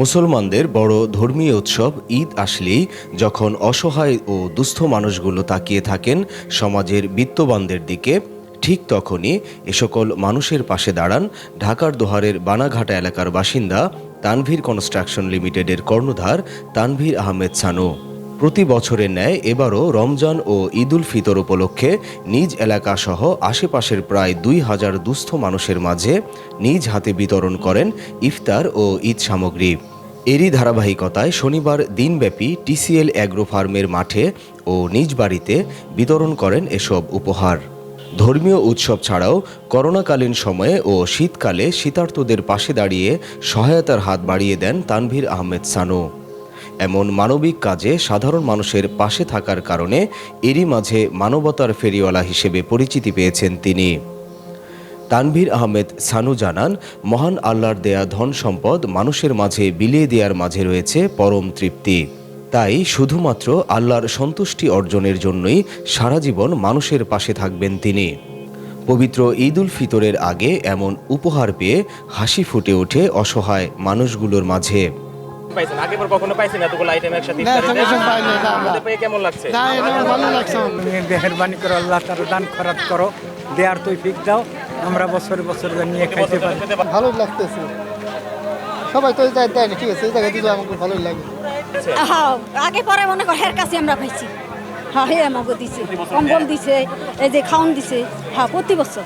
মুসলমানদের বড় ধর্মীয় উৎসব ঈদ আসলেই যখন অসহায় ও দুস্থ মানুষগুলো তাকিয়ে থাকেন সমাজের বিত্তবানদের দিকে, ঠিক তখনই এ সকল মানুষের পাশে দাঁড়ান ঢাকার দোহারের বানাঘাটা এলাকার বাসিন্দা তানভীর কনস্ট্রাকশন লিমিটেডের কর্ণধার তানভীর আহমেদ সানু। প্রতি বছরের ন্যায় এবারও রমজান ও ঈদুল ফিতর উপলক্ষে নিজ এলাকা সহ আশেপাশের প্রায় দুই হাজার দুস্থ মানুষের মাঝে নিজ হাতে বিতরণ করেন ইফতার ও ঈদ সামগ্রী। এরই ধারাবাহিকতায় শনিবার দিনব্যাপী টিসিএল অ্যাগ্রো ফার্মের মাঠে ও নিজ বাড়িতে বিতরণ করেন এসব উপহার। ধর্মীয় উৎসব ছাড়াও করোনাকালীন সময়ে ও শীতকালে শীতার্তদের পাশে দাঁড়িয়ে সহায়তার হাত বাড়িয়ে দেন তানভীর আহমেদ সানু। এমন মানবিক কাজে সাধারণ মানুষের পাশে থাকার কারণে এরই মাঝে মানবতার ফেরিওয়ালা হিসেবে পরিচিতি পেয়েছেন তিনি। তানভীর আহমেদ সানু জানান, মহান আল্লাহর দেয়া ধন সম্পদ মানুষের মাঝে বিলিয়ে দেওয়ার মাঝে রয়েছে পরম তৃপ্তি। তাই শুধুমাত্র আল্লাহর সন্তুষ্টি অর্জনের জন্যই সারা জীবন মানুষের পাশে থাকবেন তিনি। পবিত্র ঈদ উল ফিতরের আগে এমন উপহার পেয়ে হাসি ফুটে ওঠে অসহায় মানুষগুলোর মাঝে। পাইছেন? আগে পর কখনো পাইছেন এতগুলো আইটেম একসাথে। হাতে পেয়ে কেমন লাগছে? না এটা ভালো লাগছে মেহরবানি করো আল্লাহ তার দান খরাত করো দেয়ার তুই ফিক দাও আমরা বছরে বছরে নিয়ে খাইতে পারি। ভালো লাগতেছে। সবাই তো এই দেয় না ঠিক আছে এই জায়গায় দিলে আমাকে ভালোই লাগে। হ্যাঁ আগে পরে মনে কর হের কাছে আমরা পাইছি। হ্যাঁ হে আমাকে দিছে কম্বল দিছে এই যে খাওন দিছে। হ্যাঁ প্রতি বছর।